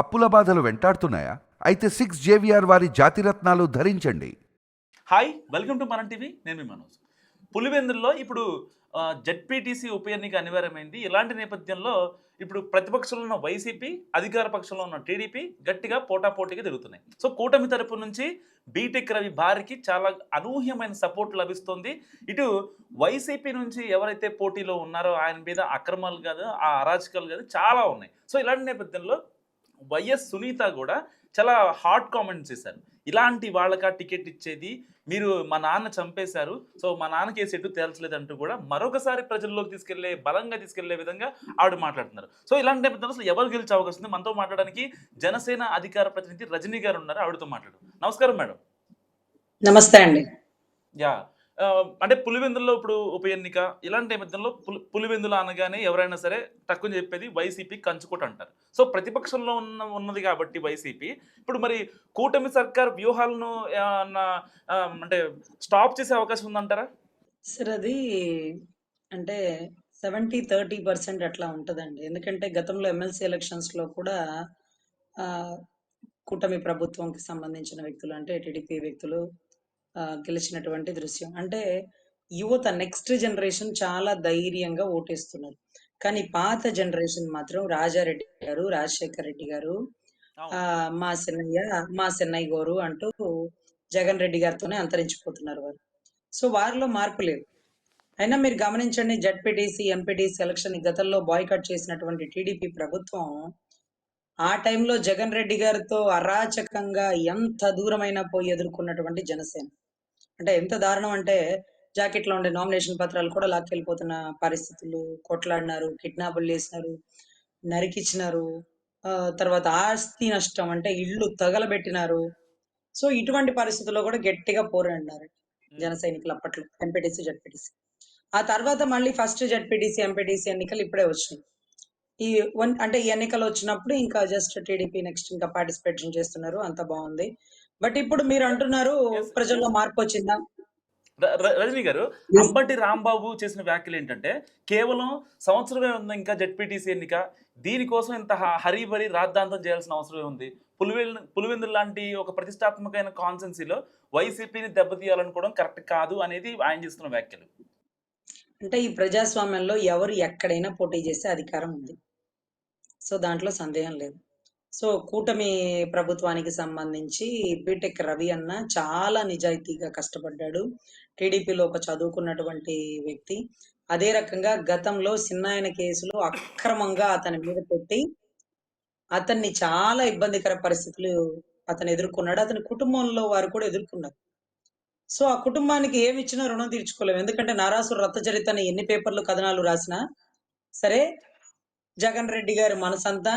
అప్పుల బాధలు వెంటాడుతున్నాయా? అయితే సిక్స్ జేవిఆర్ వారి జాతిరత్నాలు ధరించండి. Hi welcome to Manam TV. నేను మీ మనోజ్. పులివెందుల్లో ఇప్పుడు జడ్పీటీసీ ఉప ఎన్నిక అనివార్యమైంది. ఇలాంటి నేపథ్యంలో ఇప్పుడు ప్రతిపక్షంలో ఉన్న వైసీపీ అధికార పక్షంలో ఉన్న టీడీపీ గట్టిగా పోటాపోటీగా తిరుగుతున్నాయి. సో కూటమి తరపు నుంచి బీటెక్ రవి భార్యకి చాలా అనూహ్యమైన సపోర్ట్ లభిస్తుంది. ఇటు వైసీపీ నుంచి ఎవరైతే పోటీలో ఉన్నారో ఆయన మీద అక్రమాలు కాదు ఆ అరాచకాలు కాదు చాలా ఉన్నాయి. సో ఇలాంటి నేపథ్యంలో వైఎస్ సునీత కూడా చాలా హాట్ కామెంట్స్ చేశారు. ఇలాంటి వాళ్ళకా టికెట్ ఇచ్చేది? మీరు మా నాన్న చంపేశారు. సో మా నాన్న కేసు ఎటు తేల్చలేదంటూ కూడా మరొకసారి ప్రజల్లోకి తీసుకెళ్ళే బలంగా తీసుకెళ్ళే విధంగా ఆవిడ మాట్లాడుతున్నారు. సో ఇలాంటి నేపథ్యంలో అసలు ఎవరు గెలిచే అవకాశం ఉంది? మనతో మాట్లాడడానికి జనసేన అధికార ప్రతినిధి రజనీ గారు ఉన్నారు. ఆవిడతో మాట్లాడు. నమస్కారం మేడం. నమస్తే అండి. యా. అంటే పులివెందుల్లో ఇప్పుడు ఉప ఎన్నిక ఇలాంటి నేపథ్యంలో పులి పులివెందులు అనగానే ఎవరైనా సరే తక్కువ చెప్పేది వైసీపీ కంచుకోట అంటారు. సో ప్రతిపక్షంలో ఉన్న ఉన్నది కాబట్టి వైసీపీ. ఇప్పుడు మరి కూటమి సర్కార్ వ్యూహాలను అంటే స్టాప్ చేసే అవకాశం ఉందంటారా? సార్ అది అంటే సెవెంటీ థర్టీ పర్సెంట్ అట్లా ఉంటుందండి. ఎందుకంటే గతంలో ఎమ్మెల్సీ ఎలక్షన్స్లో కూడా కూటమి ప్రభుత్వంకి సంబంధించిన వ్యక్తులు అంటే టీడీపీ వ్యక్తులు గెలిచినటువంటి దృశ్యం. అంటే యువత నెక్స్ట్ జనరేషన్ చాలా ధైర్యంగా ఓటేస్తున్నారు. కానీ పాత జనరేషన్ మాత్రం రాజారెడ్డి గారు రాజశేఖర్ రెడ్డి గారు ఆ మా సిన్నయ్య మా సిన్నయ్య గోరు అంటూ జగన్ రెడ్డి గారితోనే అంతరించిపోతున్నారు వారు. సో వారిలో మార్పు లేదు. అయినా మీరు గమనించండి జడ్పీటీసీ ఎంపీటీసీ ఎలక్షన్ గతంలో బాయ్కట్ చేసినటువంటి టీడీపీ ప్రభుత్వం ఆ టైంలో జగన్ రెడ్డి గారితో అరాచకంగా ఎంత దూరమైనా పోయి ఎదుర్కొన్నటువంటి జనసేన. అంటే ఎంత దారుణం అంటే జాకెట్లో ఉండే నామినేషన్ పత్రాలు కూడా లాక్కెళ్ళిపోతున్న పరిస్థితులు. కొట్లాడినారు కిడ్నాపులు చేసినారు నరికిచ్చినారు. ఆ, తర్వాత ఆస్తి నష్టం అంటే ఇళ్ళు తగలబెట్టినారు. సో ఇటువంటి పరిస్థితుల్లో కూడా గట్టిగా పోరాడినారు జన సైనికులు అప్పట్లో ఎంపీటీసీ జడ్పీటీసీ ఆ తర్వాత మళ్ళీ ఫస్ట్ జడ్పీటీసీ ఎంపీటీసీ ఎన్నికలు ఇప్పుడే వచ్చినాయి. ఈ వన్ అంటే ఈ ఎన్నికలు వచ్చినప్పుడు ఇంకా జస్ట్ టీడీపీ నెక్స్ట్ ఇంకా పార్టిసిపేషన్ చేస్తున్నారు. అంత బాగుంది. బట్ ఇప్పుడు మీరు అంటున్నారు ప్రజల్లో. మార్పు వచ్చిందా? రజనీ గారు. అంబటి రాంబాబు చేసిన వ్యాఖ్యలు ఏంటంటే కేవలం సంవత్సరమే ఉంది ఇంకా జెడ్పీటీసీ ఎన్నిక దీనికోసం ఇంత హరీబరీ రాద్ధాంతం చేయాల్సిన అవసరమే ఉంది. పులివెందు పులివెందులు లాంటి ఒక ప్రతిష్టాత్మకమైన కాన్సెన్సీలో వైసీపీని దెబ్బతీయాలనుకోవడం కరెక్ట్ కాదు అనేది ఆయన చేస్తున్న వ్యాఖ్యలు. అంటే ఈ ప్రజాస్వామ్యంలో ఎవరు ఎక్కడైనా పోటీ చేసే అధికారం ఉంది. సో దాంట్లో సందేహం లేదు. సో కూటమి ప్రభుత్వానికి సంబంధించి బీటెక్ రవి అన్న చాలా నిజాయితీగా కష్టపడ్డాడు. టీడీపీలో ఒక చదువుకున్నటువంటి వ్యక్తి. అదే రకంగా గతంలో సిన్నాయన కేసులో అక్రమంగా అతని మీద పెట్టి అతన్ని చాలా ఇబ్బందికర పరిస్థితులు అతను ఎదుర్కొన్నాడు. అతని కుటుంబంలో వారు కూడా ఎదుర్కొన్నారు. సో ఆ కుటుంబానికి ఏమి ఇచ్చినా రుణం తీర్చుకోలేము. ఎందుకంటే నారాసుర రక్తచరిత అని ఎన్ని పేపర్లు కథనాలు రాసినా సరే జగన్ రెడ్డి గారి మనసంతా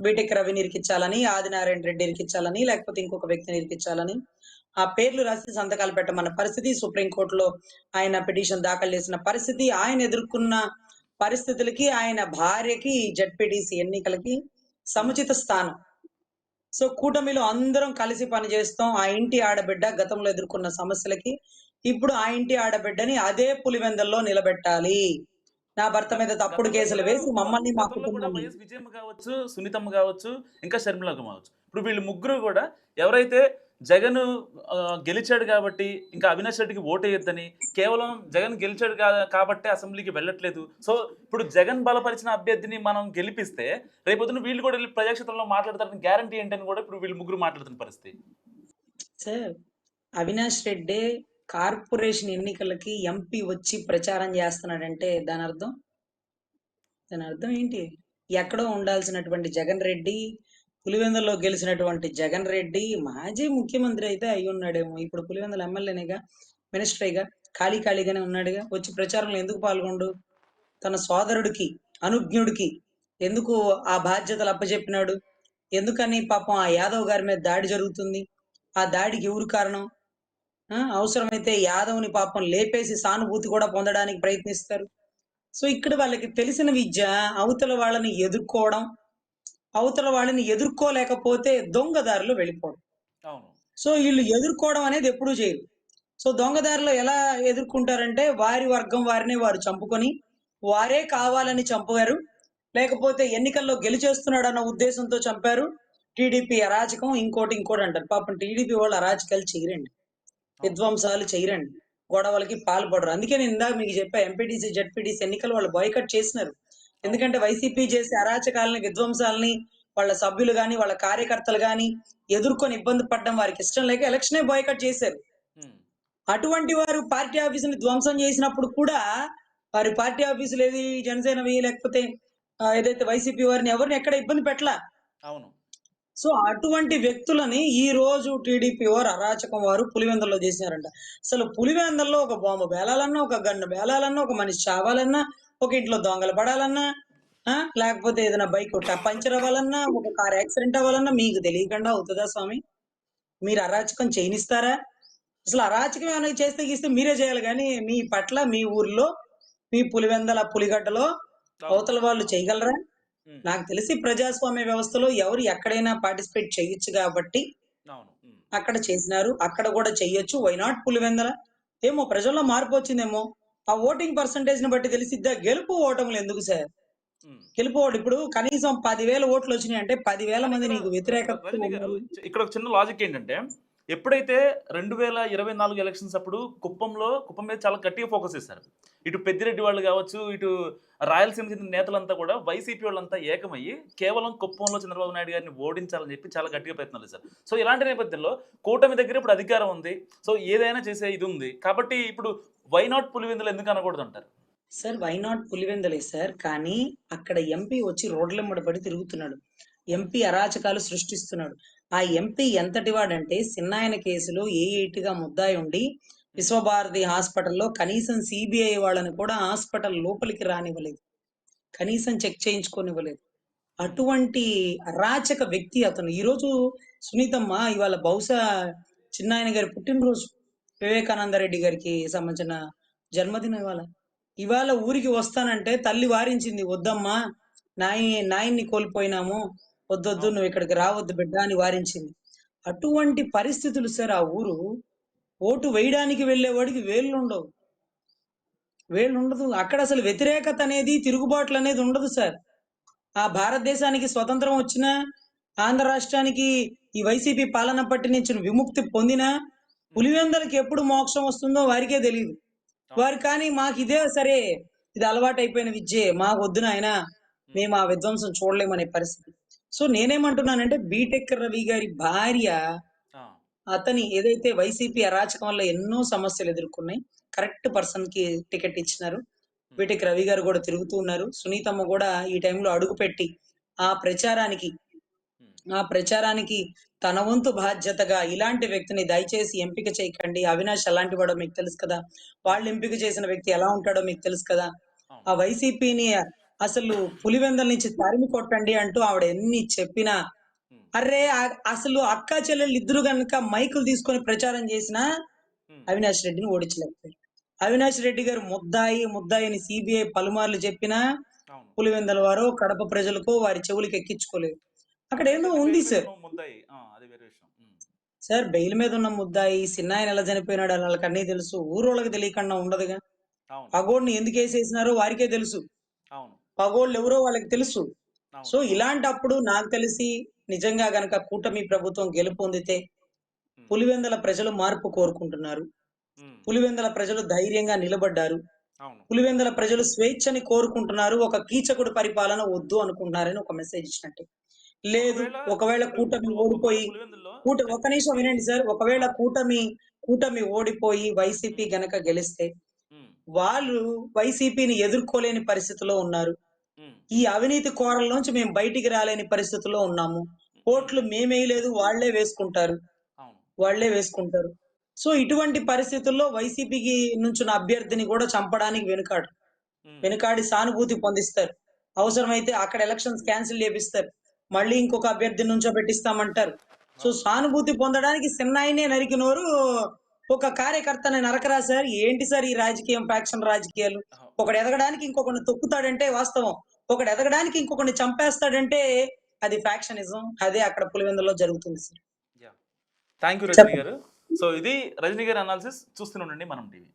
బీటెక్ రవిని ఇరికించాలని ఆదినారాయణ రెడ్డి ఇరికించాలని లేకపోతే ఇంకొక వ్యక్తిని ఇరికించాలని ఆ పేర్లు రాసి సంతకాలు పెట్టమన్న పరిస్థితి సుప్రీంకోర్టులో ఆయన పిటిషన్ దాఖలు చేసిన పరిస్థితి ఆయన ఎదుర్కొన్న పరిస్థితులకి ఆయన భార్యకి జడ్పీటీసీ ఎన్నికలకి సముచిత స్థానం. సో కూటమిలో అందరం కలిసి పనిచేస్తాం ఆ ఇంటి ఆడబిడ్డ గతంలో ఎదుర్కొన్న సమస్యలకి ఇప్పుడు ఆ ఇంటి ఆడబిడ్డని అదే పులివెందల్లో నిలబెట్టాలి. నా భర్త మీద తప్పుడు కేసులు వేసి మమ్మల్ని మా వైఎస్ విజయమ్మ కావచ్చు సునీతమ్మ కావచ్చు ఇంకా షర్మిలమ్మ కావచ్చు. ఇప్పుడు వీళ్ళు ముగ్గురు కూడా ఎవరైతే జగన్ గెలిచాడు కాబట్టి ఇంకా అవినాష్ రెడ్డికి ఓటేయొద్దని కేవలం జగన్ గెలిచాడు కాబట్టి అసెంబ్లీకి వెళ్ళట్లేదు. సో ఇప్పుడు జగన్ బలపరిచిన అభ్యర్థిని మనం గెలిపిస్తే రేపొద్దున వీళ్ళు కూడా వెళ్ళి ప్రజాక్షేత్రంలో మాట్లాడతారని గ్యారంటీ ఏంటని కూడా ఇప్పుడు వీళ్ళు ముగ్గురు మాట్లాడుతున్న పరిస్థితి. సార్ అవినాష్ రెడ్డి కార్పొరేషన్ ఎన్నికలకి ఎంపీ వచ్చి ప్రచారం చేస్తున్నాడంటే దాని అర్థం? దాని అర్థం ఏంటి? ఎక్కడో ఉండాల్సినటువంటి జగన్ రెడ్డి పులివెందుల్లో గెలిచినటువంటి జగన్ రెడ్డి మాజీ ముఖ్యమంత్రి అయితే అయి ఉన్నాడేమో. ఇప్పుడు పులివెందుల ఎమ్మెల్యేనేగా మినిస్టర్గా ఖాళీ ఖాళీగానే ఉన్నాడుగా. వచ్చి ప్రచారంలో ఎందుకు పాల్గొండు? తన సోదరుడికి అనుజ్ఞుడికి ఎందుకు ఆ బాధ్యతలు అప్పచెప్పినాడు ఎందుకని పాపం ఆ యాదవ్ గారి మీద దాడి జరుగుతుంది? ఆ దాడికి ఎవరు కారణం? అవసరమైతే యాదవ్ని పాపం లేపేసి సానుభూతి కూడా పొందడానికి ప్రయత్నిస్తారు. సో ఇక్కడ వాళ్ళకి తెలిసిన విద్య అవతల వాళ్ళని ఎదుర్కోవడం అవతల వాళ్ళని ఎదుర్కోలేకపోతే దొంగదారిలో వెళ్ళిపోవడం. సో వీళ్ళు ఎదుర్కోవడం అనేది ఎప్పుడూ చేయరు. సో దొంగదారిలో ఎలా ఎదుర్కొంటారంటే వారి వర్గం వారిని వారు చంపుకొని వారే కావాలని చంపారు లేకపోతే ఎన్నికల్లో గెలిచేస్తున్నాడు అన్న ఉద్దేశంతో చంపారు. టీడీపీ అరాచకం ఇంకోటి ఇంకోటి అంటారు. పాపం టీడీపీ వాళ్ళు అరాచకాలు చేయరండి. విధ్వంసాలు చేయరండి. గొడవలకి పాల్పడరు. అందుకే నేను ఇందాక మీకు చెప్పా ఎంపీటీసీ జడ్పీటీసీ ఎన్నికలు వాళ్ళు బాయ్కట్ చేసినారు. ఎందుకంటే వైసీపీ చేసే అరాచకాలని విధ్వంసాలని వాళ్ళ సభ్యులు గాని వాళ్ళ కార్యకర్తలు గాని ఎదుర్కొని ఇబ్బంది పడడం వారికి ఇష్టం లేక ఎలక్షనే బాయ్కట్ చేశారు. అటువంటి వారు పార్టీ ఆఫీసుని ధ్వంసం చేసినప్పుడు కూడా వారి పార్టీ ఆఫీసులు ఏది జనసేనవి లేకపోతే ఏదైతే వైసీపీ వారిని ఎవరిని ఎక్కడ ఇబ్బంది పెట్టలా? అవును. సో అటువంటి వ్యక్తులని ఈ రోజు టీడీపీ వారు అరాచకం వారు పులివెందల్లో చేసినారంట. అసలు పులివెందల్లో ఒక బాంబు బేలాలన్నా ఒక గన్ను బేలాలన్నా ఒక మనిషి చావాలన్నా ఒక ఇంట్లో దొంగలు పడాలన్నా లేకపోతే ఏదైనా బైక్ పంచర్ అవ్వాలన్నా ఒక కార్ యాక్సిడెంట్ అవ్వాలన్నా మీకు తెలియకుండా అవుతుందా స్వామి? మీరు అరాచకం చేయనిస్తారా? అసలు అరాచకం ఏమైనా చేస్తే గీస్తే మీరే చేయాలి కానీ మీ పట్ల మీ ఊర్లో మీ పులివెందల పులిగడ్డలో అవతల వాళ్ళు చేయగలరా? నాకు తెలిసి ప్రజాస్వామ్య వ్యవస్థలో ఎవరు ఎక్కడైనా పార్టిసిపేట్ చేయొచ్చు కాబట్టి అక్కడ చేసినారు అక్కడ కూడా చెయ్యొచ్చు వై నాట్ పులివెందల? ఏమో ప్రజల్లో మార్పు వచ్చిందేమో. ఆ ఓటింగ్ పర్సంటేజ్ని బట్టి తెలిసిద్దా? గెలుపు ఓటములు ఎందుకు సార్. గెలుపు ఓటు ఇప్పుడు కనీసం పదివేల ఓట్లు వచ్చినాయి అంటే పదివేల మంది నీకు వ్యతిరేక ఇక్కడ ఒక చిన్న లాజిక్ ఏంటంటే ఎప్పుడైతే రెండు వేల ఇరవై నాలుగు ఎలక్షన్స్ అప్పుడు కుప్పంలో కుప్పం మీద చాలా గట్టిగా ఫోకస్ చేశారు. ఇటు పెద్దిరెడ్డి వాళ్ళు కావచ్చు ఇటు రాయలసీమ చెందిన నేతలంతా కూడా వైసీపీ వాళ్ళంతా ఏకమయ్యి కేవలం కుప్పంలో చంద్రబాబు నాయుడు గారిని ఓడించాలని చెప్పి చాలా గట్టిగా ప్రయత్నాలు చేశారు. సో ఇలాంటి నేపథ్యంలో కూటమి దగ్గర ఇప్పుడు అధికారం ఉంది. సో ఏదైనా చేసే ఇది ఉంది. కాబట్టి ఇప్పుడు వై నాట్ పులివెందులు ఎందుకు అనకూడదు అంటారు? Sir why not sir? కానీ అక్కడ ఎంపీ వచ్చి రోడ్ల పడి తిరుగుతున్నాడు. ఎంపీ అరాచకాలు సృష్టిస్తున్నాడు. ఆ ఎంపీ ఎంతటి వాడంటే సిన్నాయన కేసులో ఏ గా ముద్దాయి ఉండి విశ్వభారతి హాస్పిటల్లో కనీసం సిబిఐ వాళ్ళని కూడా హాస్పిటల్ లోపలికి రానివ్వలేదు. కనీసం చెక్ చేయించుకోనివ్వలేదు. అటువంటి అరాచక వ్యక్తి అతను. ఈ రోజు సునీతమ్మ ఇవాళ బహుశా చిన్నాయన గారి పుట్టినరోజు. వివేకానంద రెడ్డి గారికి సంబంధించిన జన్మదినం ఇవాళ. ఇవాళ ఊరికి వస్తానంటే తల్లి వారించింది వద్దమ్మా నాయ నాయన్ని కోల్పోయినాము. వద్దొద్దు నువ్వు ఇక్కడికి రావద్దు బిడ్డ అని వారించింది. అటువంటి పరిస్థితులు సార్ ఆ ఊరు ఓటు వేయడానికి వెళ్ళేవాడికి వేళ్ళు ఉండవు వేళ్ళు ఉండదు అక్కడ అసలు వ్యతిరేకత అనేది తిరుగుబాట్లు అనేది ఉండదు సార్. ఆ భారతదేశానికి స్వతంత్రం వచ్చినా ఆంధ్ర రాష్ట్రానికి ఈ వైసీపీ పాలన పట్టి నుంచి విముక్తి పొందినా పులివెందలకి ఎప్పుడు మోక్షం వస్తుందో వారికే తెలియదు వారు కానీ మాకు ఇదే సరే ఇది అలవాటు అయిపోయిన విద్యే మాకు వద్దున ఆయన మేము ఆ విధ్వంసం చూడలేమనే పరిస్థితి. సో నేనేమంటున్నానంటే బీటెక్ రవి గారి భార్య అతని ఏదైతే వైసీపీ అరాచకం వల్ల ఎన్నో సమస్యలు ఎదుర్కొన్నాయి కరెక్ట్ పర్సన్కి టికెట్ ఇచ్చినారు. బీటెక్ రవి గారు కూడా తిరుగుతూ ఉన్నారు. సునీతమ్మ కూడా ఈ టైంలో అడుగు పెట్టి ఆ ప్రచారానికి ఆ ప్రచారానికి తన వంతు బాధ్యతగా ఇలాంటి వ్యక్తిని దయచేసి ఎంపిక చేయకండి. అవినాష్ ఎలాంటి వాడో మీకు తెలుసు కదా. వాళ్ళు ఎంపిక చేసిన వ్యక్తి ఎలా ఉంటాడో మీకు తెలుసు కదా. ఆ వైసీపీని అసలు పులివెందల నుంచి తరిమి కొట్టండి అంటూ ఆవిడ ఎన్ని చెప్పినా అరే అసలు అక్క చెల్లెళ్ళు ఇద్దరు గనుక మైకులు తీసుకొని ప్రచారం చేసినా అవినాష్ రెడ్డిని ఓడించలేకపోయారు అవినాష్ రెడ్డి గారు ముద్దాయి ముద్దాయిని సిబిఐ పలుమార్లు చెప్పినా పులివెందల వారు కడప ప్రజలకు వారి చెవులకు ఎక్కించుకోలేదు. అక్కడ ఏదో ఉంది సార్. ముద్దాయి. సార్ బెయిల్ మీద ఉన్న ముద్దాయి సిన్నాయన ఎలా చనిపోయినాడు అని వాళ్ళకి అన్నీ తెలుసు. ఊరోళ్ళకి తెలియకుండా ఉండదుగా. పగోడిని ఎందుకు వేసేసినారో వారికే తెలుసు. పగోళ్ళు ఎవరో వాళ్ళకి తెలుసు. సో ఇలాంటప్పుడు నాకు తెలిసి నిజంగా గనక కూటమి ప్రభుత్వం గెలుపు పొందితే ఉమ్, పులివెందల ప్రజలు మార్పు కోరుకుంటున్నారు. పులివెందల ప్రజలు ధైర్యంగా నిలబడ్డారు. పులివెందల ప్రజలు స్వేచ్ఛని కోరుకుంటున్నారు. ఒక కీచకుడు పరిపాలన వద్దు అనుకుంటున్నారని ఒక మెసేజ్ ఇచ్చినట్టు. లేదు ఒకవేళ కూటమి ఓడిపోయి కూట ఒక నిమిషం వినండి సార్. ఒకవేళ కూటమి కూటమి ఓడిపోయి వైసీపీ గనక గెలిస్తే వాళ్ళు వైసీపీని ఎదుర్కోలేని పరిస్థితిలో ఉన్నారు. ఈ అవినీతి కోరల్లోంచి మేము బయటికి రాలేని పరిస్థితిలో ఉన్నాము. ఓట్లు మేమేయలేదు వాళ్ళే వేసుకుంటారు. వాళ్ళే వేసుకుంటారు. సో ఇటువంటి పరిస్థితుల్లో వైసీపీకి నుంచిన అభ్యర్థిని కూడా చంపడానికి వెనుకాడు. ఉమ్, వెనుకాడి సానుభూతి పొందిస్తారు. అవసరమైతే అక్కడ ఎలక్షన్స్ క్యాన్సిల్ చేపిస్తారు. మళ్ళీ ఇంకొక అభ్యర్థిని నుంచో పెట్టిస్తామంటారు. సో సానుభూతి పొందడానికి సిన్నాయినే నరికినోరు ఒక కార్యకర్తని నరకరా సార్ ఏంటి సార్ ఈ రాజకీయం ఫ్యాక్షన్ రాజకీయాలు. ఒకడు ఎదగడానికి ఇంకొకరిని తొక్కుతాడంటే వాస్తవం. ఒకడు ఎదగడానికి ఇంకొకరిని చంపేస్తాడంటే అది ఫ్యాక్షనిజం అదే అక్కడ పులివెందులో జరుగుతుంది సార్. థ్యాంక్ యూ రజనీ గారు. సో ఇది రజనీ గారి అనాలిసిస్ చూస్తూనే ఉండండి మనం టీవీ.